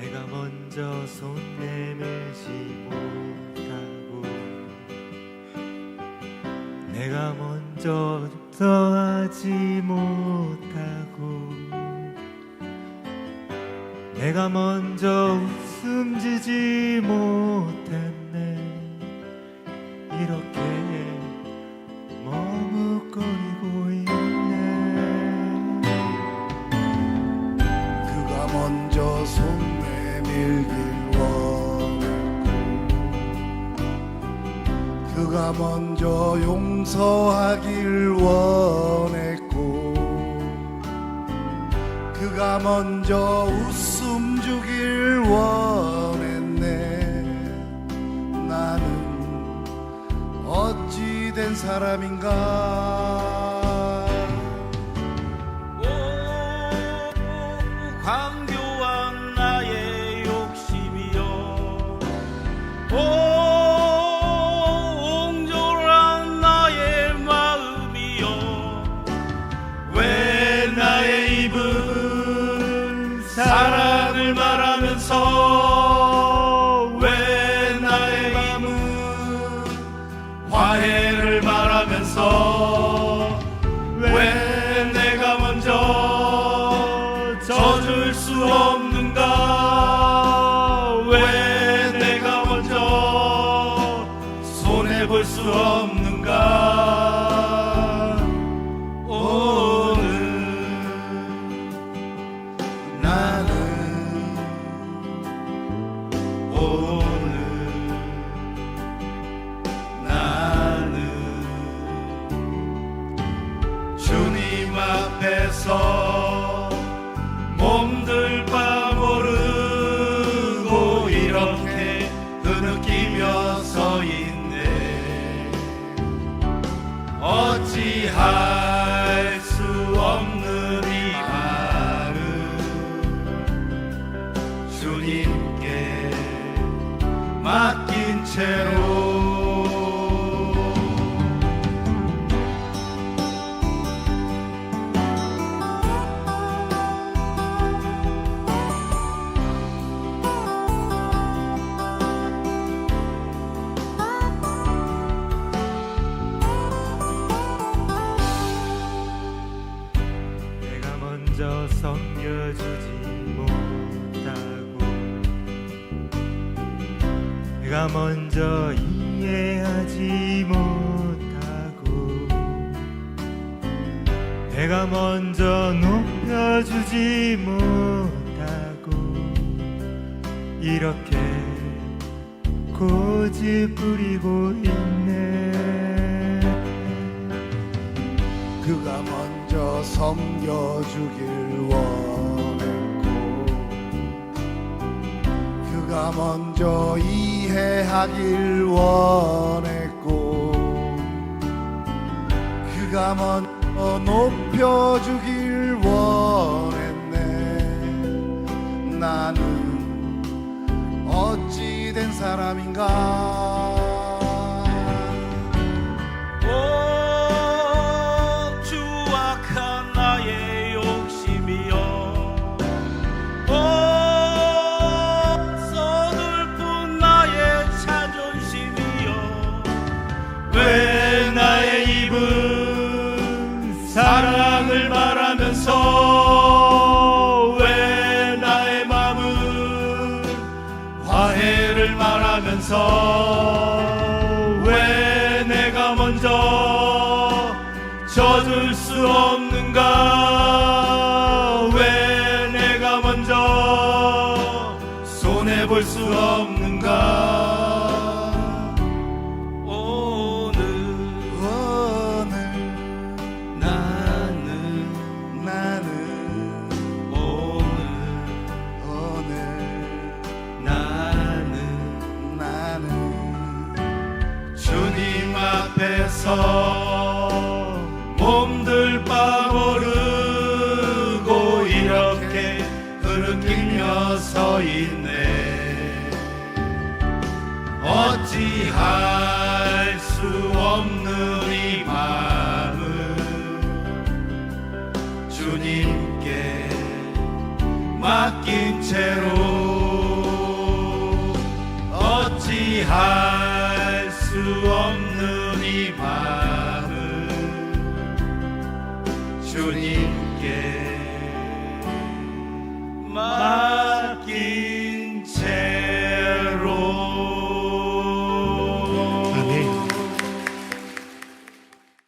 내가 먼저 손 내밀지 못하고 내가 먼저 더하지 못 내가 먼저 웃음 지지 못했네. 이렇게 머뭇거리고 있네. 그가 먼저 손 내밀길 원했고 그가 먼저 용서하길 원했고 그가 먼저 웃음 주길 원했네. 나는 어찌 된 사람인가 수 없는 어 먼저 섬겨주지 못하고 내가 먼저 이해하지 못하고 내가 먼저 높여주지 못하고 이렇게 고집 부리고 있네 섬겨주길 원했고 그가 먼저 이해하길 원했고 그가 먼저 높여주길 원했네. 나는 어찌 된 사람인가 져줄 수 없는가 왜 내가 먼저 손해 볼 수 없는가 오늘 오늘 나는 나는 오늘 오늘 나는 나는 주님 앞에서 서 있네. 어찌할 수 없는 이 마음을 주님께 맡긴 채로 어찌할 수 없는